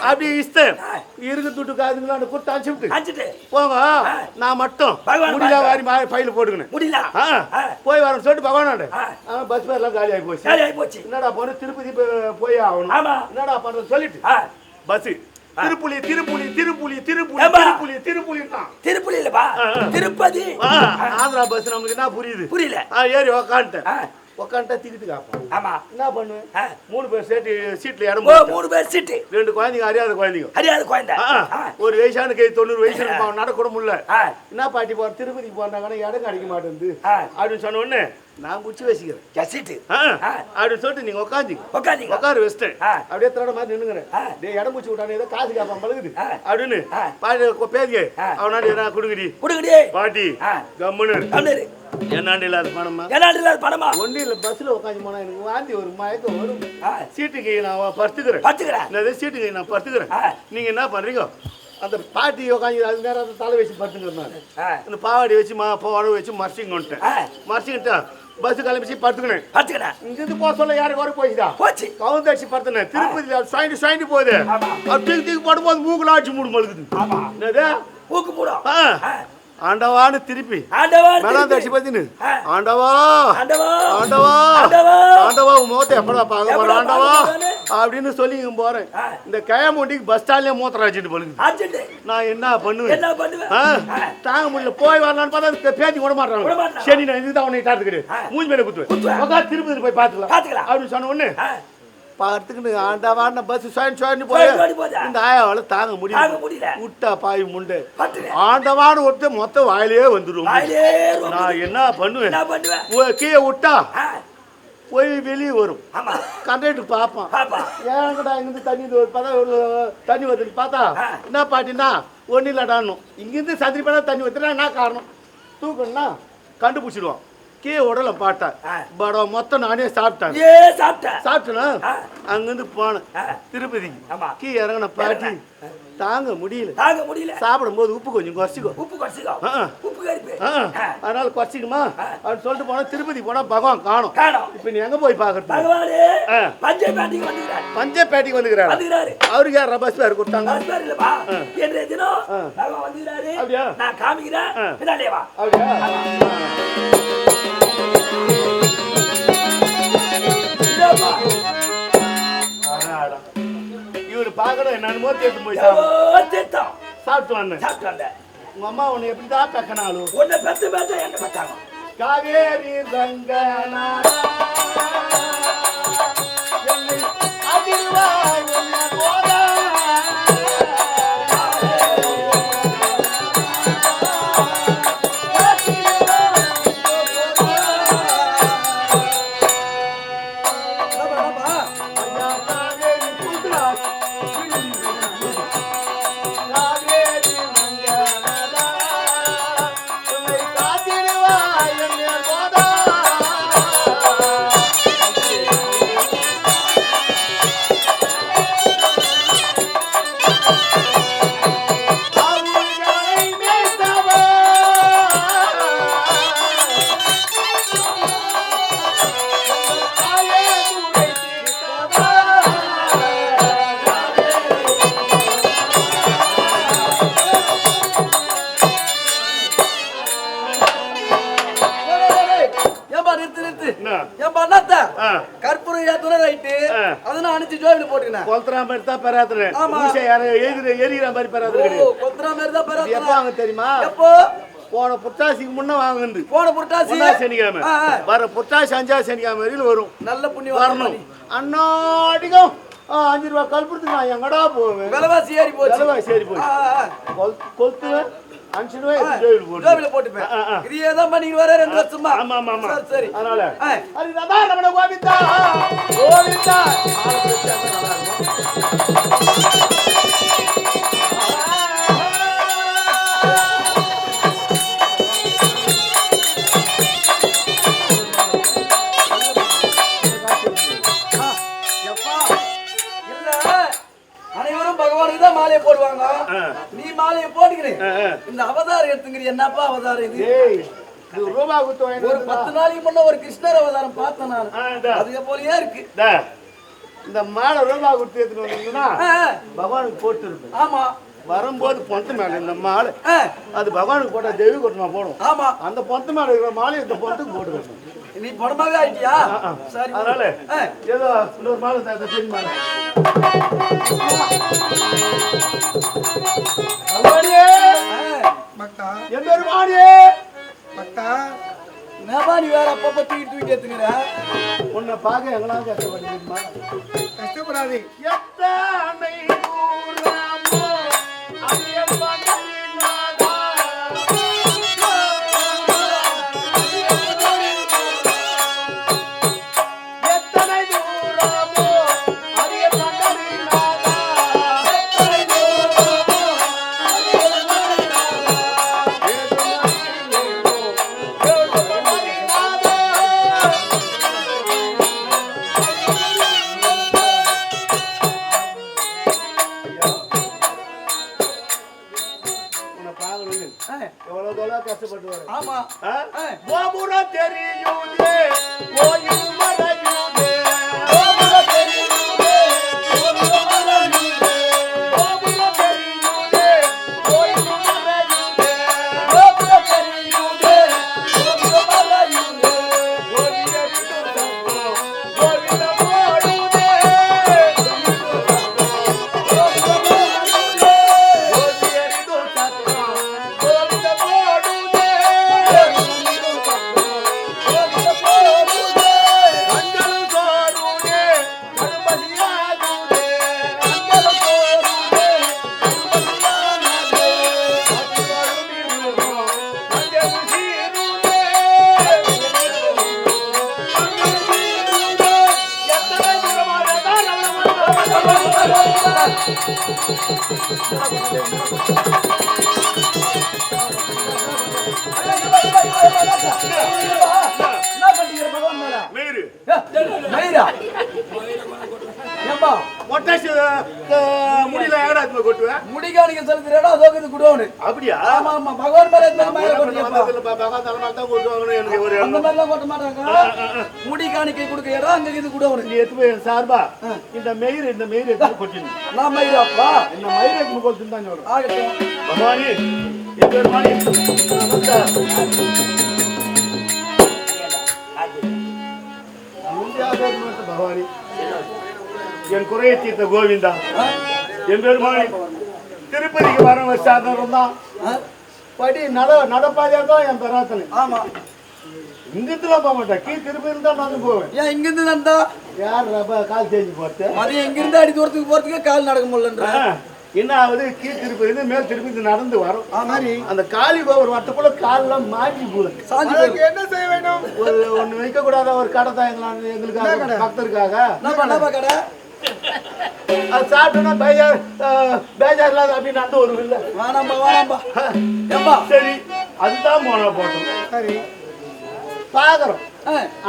அப்படி இஷ்டம். ஆ. இருக்கு துட்டு காதுங்களான்னு கொடுத்து அனுப்பிச்சு அஞ்சுட்டு போங்க. நான் மட்டும் முடியல. வாரி மா- பையில போட்டுக்கணும். முடியல. போய் வரேன் சொல்லிட்டு பகவானாண்ட. பஸ் பேர்லாம் காலி ஆகி போச்சு. சரி ஆகி போச்சு. என்னடா போன திருப்பதி போய்- ஆகணும். என்னடா பண்றது? சொல்லிட்டு. பஸ் திருப்புலி திருப்புலி திருப்புலி திருப்புலி. திருப்புலி திருப்புலி தான் திருப்பதி இல்லப்பா. திருப்பதி. ஆந்திரா பஸ் நமக்கு என்ன புரியுது? புரியல. ஏறி உக்காந்துட்டேன். ஆ, உக்காந்துட்டா டிக்கெட்டு காப்போம். ஆமா. என்ன பண்ணுவேன். மூணு பேர் சேர்த்து சீட்ல இடம். மூணு பேர் சீட்டு. ரெண்டு குழந்தைங்க அறியாத குழந்தைங்க. அறியாத குழந்தை. ஒரு வயசான கை தொண்ணூறு வயசு இருப்பான் நடக்கூட முடியல. என்ன பாட்டி போற? திருப்பதிக்கு போனாங்கன்னா இடம் கிடைக்க மாட்டேங்குது. அப்படின்னு சொன்ன உடனே நான் குச்சி வச்சுக்கிறேன். என் சீட்டு. அப்படின்னு சொல்லிட்டு நீங்க உட்காந்துங்க உட்காந்தீங்க உட்காரு வச்சிட்டேன். அப்படியே திரட மாதிரி நின்னுங்கிறேன். டேய் இடம் பூச்சி விட்டானே ஏதோ காசு கேட்பான் பழகுது. அப்படின்னு. பாட்டி ஆ. அவனாடி கொடுக்குடி கொடுங்கடி பாட்டி. கம்முன்னு என்னாண்டி இல்லாத பணமா? ஏனாண்டு இல்லாத பணமா? ஒன்றும் இல்லை பஸ்ஸில் உட்காந்து போனா எனக்கு வாந்தி ஒரு மயக்கம் வரும். சீட்டுக்கு நான் படுத்துக்கிறேன். பத்துக்கிறேன் என்னது சீட்டுக்கு நான் படுத்துக்கிறேன். ஆ. நீங்க என்ன பண்றீங்க? அந்த பாட்டி உட்காந்து அது நேரம் அந்த தலை வச்சு படுத்துக்கிறேன் அந்த பாவாடி வச்சு மா பாவாடை வச்சு மறைச்சிங்க வந்துட்டேன். ஆ, மறைச்சிக்கிட்டேன் பஸ் கிளம்பிச்சு படுத்துக்கினேன் பத்துக்கிறேன் இங்கிருந்து போக சொல்ல யாருக்கு வர போயிடுதா போச்சு. கவுந்தடிச்சு படுத்துனேன். திருப்பதியில் சுவாயிட்டு சுவாயிட்டு போகுது. அது தூக்கி படும்போது மூக்குல ஆட்சி மூடு மழுகுது. என்னது? ஊக்கு போடும் ஆண்டவான்னு திருப்பி. ஆண்டவா மேலாம் பத்தினு. ஆண்டவா. ஆண்டவா. ஆண்டவா. முகத்தை எப்படா பார்க்க போற ஆண்டவா? அப்படின்னு சொல்லி இங்க போறேன். இந்த கயமுண்டிக்கு பஸ் ஸ்டாண்ட்லயே மூத்திர வச்சுட்டு அர்ஜென்ட் நான் என்ன பண்ணுவேன்? தாங்க முடியல போய் வரலான்னு பார்த்தா பேத்தி விட மாட்டாங்க. சரி நான் இதுதான் உன்னை டாத்துக்கிட்டு ஆ. மூஞ்சி மேல குத்துவேன். திருப்பதி போய் பார்த்துக்கலாம். அப்படின்னு சொன்ன உடனே பார்த்துக்கிட்டு ஆண்டவான பஸ் சுவாயின் சுவாயின் போய்? இந்த ஆயாவால தாங்க முடியல. விட்டா பாய் முண்டை. ஆண்டவான்னு ஒருத்த மொத்த வாயிலே வந்துடும் நான் என்ன பண்ணுவேன்? கீழே விட்டா போய் வெளியே வரும். கண்டக்டர் பார்ப்பான். ஏங்கடா இங்கிருந்து தண்ணி? பார்த்தா ஒரு தண்ணி வருதுன்னு பார்த்தா. என்ன பாட்டினா ஒன்றும் இல்லடான்னும் இங்கிருந்து சந்திரி பண்ணா தண்ணி ஊற்றுனா என்ன காரணம்? தூக்கணும்னா கண்டுபிடிச்சிடுவான். கீழே உடல பாட்டா ஆ. படம் மொத்தம் நானே சாப்பிட்டேன். ஏ சாப்பிட்டேன். சாப்பிட்டேனா. அங்கிருந்து போனேன். ஆமா. கீ இறங்கின பாட்டி தாங்க முடியல. தாங்க முடியல. சாப்பிடும்போது உப்பு கொஞ்சம் குறைச்சிக்கோ. உப்பு குறைச்சிக்கோ. ஆ. உப்பு கறிப்பு அதனால குறைச்சிக்குமா. அப்படின்னு சொல்லிட்டு போனா திருப்பதி போனா பகவான் காணும். இப்போ நீ எங்க போய் பார்க்கறது பகவானே ஆ. பஞ்சை பேட்டிக்கு வந்துக்கிறார். பஞ்சப்பேட்டைக்கு வந்துக்கிறாரு? வந்துக்கிறாரு. அவருக்கு யார் ரபாஸ் பேர் கொடுத்தாங்க? பஸ் இல்லப்பா. இன்றைய தினம் ஆ. பகவான் வந்துக்கிறாரு. அப்படியா? நான் காமிக்கிறேன். ஆ. பின்னாடியே வா. அப்படியா. இவரு பார்க்கணும் என்னென்னமோ தேர்த்து போய் எவ்வளோ சாப்பிட்டு வந்தேன். சாப்பிட்டு வந்தேன். உங்க அம்மா உன்னை எப்படிதான் பெக்கனாலும் உன்னை பெத்து பெத்து என்ன பெத்தாங்க? காவேரி என்னை அதிர்வாய் கற்பூரம் ஏத்துற ரைட்டு. அதனால அனுப்பிச்சு ஜோபில போட்டுக்கினேன். கொளுத்துறா மாதிரி தான் யாரும் எரிகிற- மாதிரி பெறாது ஓ கிடையாது. கொத்துற மாதிரி தான் எப்போ வாங்க தெரியுமா? எப்போ? போன புத்தாசிக்கு முன்ன வாங்குது போன புரட்டாசி? சனிக்கிழமை. ஆ, ஆ. வர புத்தாசி அஞ்சா சனிக்கிழமை வரையில் வரும். நல்ல புண்ணியம் வரணும். அன்னாடிக்கும் ஆ, அஞ்சு ரூபா கல்புறத்துக்கு நான் எங்கடா போவேன்? விலைவாசி ஏறி போச்சு. விலைவாசி ஏறி போச்சு. கொளுத்துவேன். அஞ்சு ரூபாய் போட்டுப்பேன். இது ஏதான் பண்ணிட்டு வர ரெண்டு வருஷமா ஆமா ஆமா சரி சரி. அதனால. ஆ. அது ரதா ரமண கோவிந்தா. கோவிந்தா. பகவானுக்கு தான் மாலையை போடுவாங்க. நீ மாலையை போட்டுக்கிறேன். இந்த அவதாரம் எடுத்துக்கிறீ என்னப்பா அவதாரம் இது ஒரு? பத்து நாளைக்கு முன்ன ஒரு கிருஷ்ணர் அவதாரம் பார்த்தேன் நான். அதுக்கு போலயே இருக்கு இந்தா. மாலை ரூபா கொடுத்து எடுத்துட்டு வந்தீங்கன்னா. பகவானுக்கு போட்டு இருப்பேன் ஆமா வரும்போது பொண்ணு மேல இந்த மாலை அது பகவானுக்கு போட்டா தெய்வ கொட்டமா போடும் ஆமா அந்த பொண்ணு மேல இருக்கிற மாலை இந்த பொண்ணுக்கு போட்டு வைக்கணும். நீ படமாவே ஆயிட்டியா. சரி அதனால. ஏதோ இன்னொரு மாலை மாலை நீ வேற அப்பப்ப தூக்கி தூக்கி உன்னை பார்க்க எங்கெல்லாம் கஷ்டப்பட்டுமா கஷ்டப்படாதே. எத்தனை வர மயிரா. ஏம்பா மொட்டை போய் கொட்டுவேன் முடிகாணிக்க செலுத்துறா அதோ இது குடோனு அப்படியா? ஆமா ஆமா பகவான் மேல எத்தனை மயிரை கொட்டியப்பா எனக்கு ஒரு அந்த மாதிரிலாம் கொட்ட மாட்டாங்க கொடுக்க இடம் அங்க இது குடோனு நீ எடுத்து போய் சார்பா? இந்த மயிர் இந்த மயிர் எடுத்து கொட்டினு நான் மயிராப்பா? இந்த மயிர் எடுத்து கொட்டு தான் சொல்றேன். ஆகட்டும். பகவானி பகவானி என் குறையை தீர்த்த கோவிந்தா. ஆ? என் பேர் மாணி திருப்பதிக்கு வர சாதனம் தான்? படி நட நடப்பாதையா தான் என் பெறாத்தனை ஆமா. இங்கிருந்துலாம் போக மாட்டேன். கீழ் திருப்பதி தான் நடந்து போவேன். ஏன் இங்கிருந்து நடந்தா யார் கால் தேஞ்சு போட்டு? மதியம் இங்கிருந்து அடி தூரத்துக்கு போறதுக்கே கால் நடக்க முடியலன்ற. என்ன ஆகுது? கீழ் திருப்பதி மேல் திருப்பதி நடந்து வரும். சரி. அந்த காளி கோபுரம் வரத்துக்குள்ள காலெல்லாம் மாஞ்சி போகுது. என்ன செய்ய வேண்டும்? ஒரு ஒண்ணு வைக்க கூடாத ஒரு கடை தான் எங்களால எங்களுக்காக பக்தருக்காக. கடை? அது சாப்பிட்டோன்னா பேஜார் பேஜார் இல்லாத அப்படின்னு அந்த ஒரு இல்லை வேணாம்பா வேணாம்பா ஏம்பா சரி அதுதான் போனா போட்டோம். சரி. பாக்குறோம் ஆ,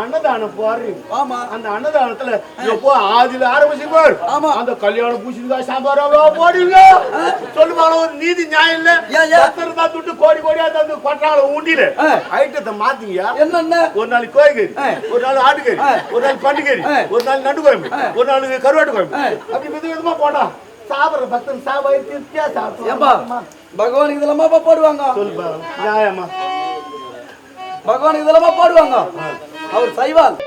அன்னதானம் போடுறீங்க ஆமா. அந்த அன்னதானத்துல எப்போ ஆதியில ஆரம்பிச்சு பாரு ஆமா. அந்த கல்யாணம் பூசிருக்கா சாம்பார் அவ்வளோ போடுவீங்க சொல்லுவாங்க ஒரு நீதி நியாயம் இல்ல? பக்தர் தான் துட்டு கோடி கோடியா தந்து கொட்டாங்கள ஊண்டில ஆ. ஐட்டத்தை மாத்தீங்க என்னென்ன? ஒரு நாளைக்கு கோழிக்கறி. ஒரு நாள் ஆட்டுக்கறி. ஒரு நாள் பன்னிக்கறி ஆ. ஒரு நாள் நண்டு குழம்பு ஒரு நாள் கருவாட்டு குழம்பு ஆ. அப்படி வித விதமா போட்டா சாப்பிடுற பக்தன் சாப்பாடு திருப்தியா ஏம்பா சாப்பிடுவாங்க பகவானுக்கு இதெல்லாமாப்பா போடுவாங்க? சொல்லுப்பா நியாயமா? பகவானுக்கு இதெல்லாமா போடுவாங்க? அவர் சைவால்.